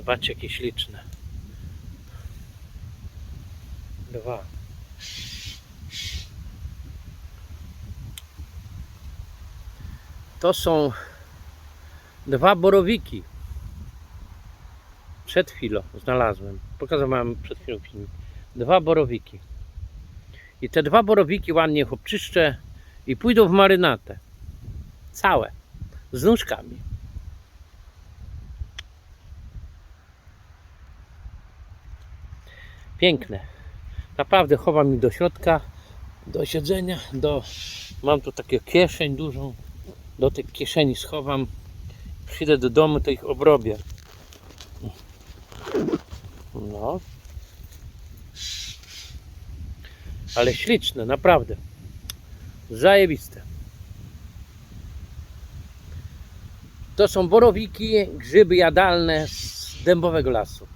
Zobaczcie jakie śliczne. Dwa. To są dwa borowiki. Przed chwilą znalazłem. Pokazałem przed chwilą film. Dwa borowiki. I te dwa borowiki ładnie ich obczyszczę i pójdą w marynatę. Całe. Z nóżkami. Piękne. Naprawdę chowam mi do środka, do siedzenia, do... Mam tu takie kieszeń dużą. Do tej kieszeni schowam. Przyjdę do domu, to ich obrobię. No. Ale śliczne, naprawdę. Zajebiste. To są borowiki, grzyby jadalne z dębowego lasu.